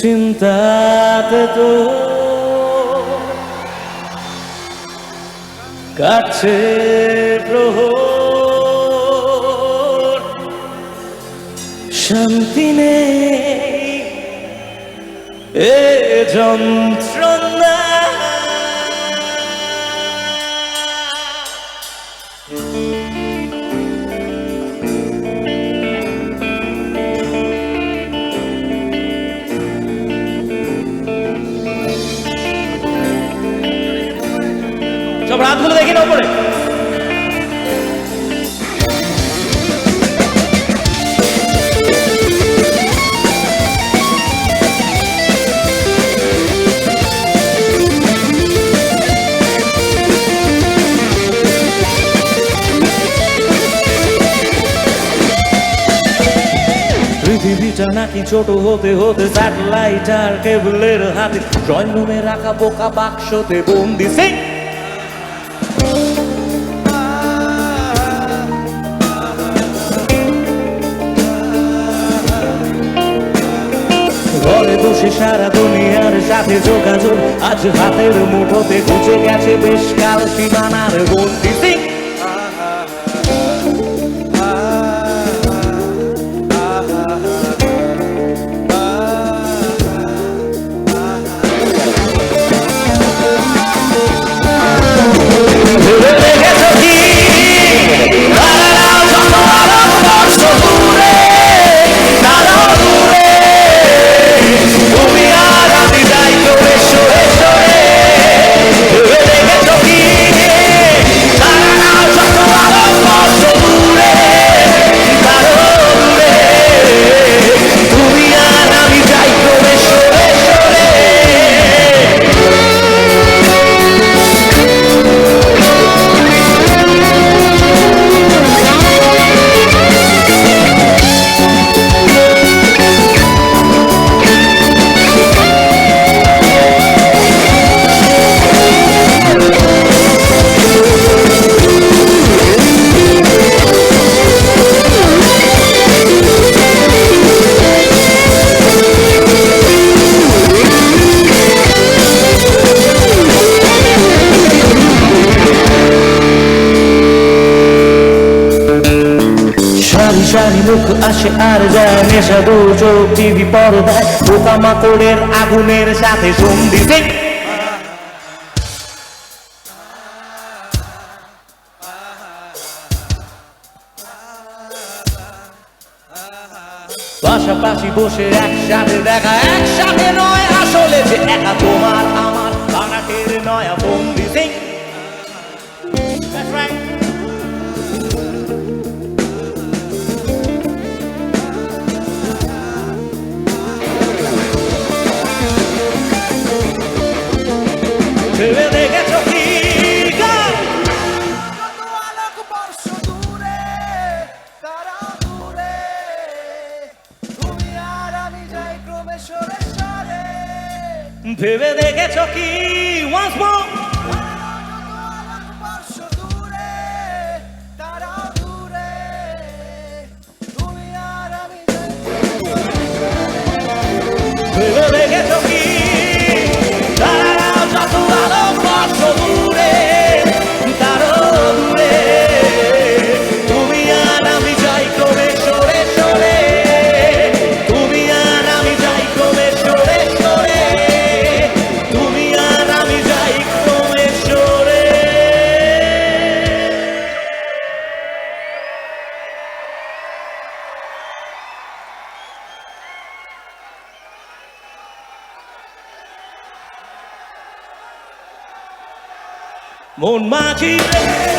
চিন্তাতে তো কাছে প্রহর। শান্তি নেই। এ সব রাতগুলো দেখি না ওপরে নাকি ছোট হতে হতে স্যাটেলাইট আর কেবলের হাতে ড্রয়িং রুমে রাখা বোকা বাক্সতে বন্দি। সিং! ঘরে বসে সারা দুনিয়ার সাথে যোগাযোগ। আজ হাতের মুঠোতে ঘুচে গেছে বেশ কাল সীমানার যায় নেশা আগুনের সাথে সন্ধি। পাশাপাশি বসে একসাথে দেখা একসাথে ক্রমে সরে সরে। ভেবে দেখেছ কি? Once more! মন মাঝি রে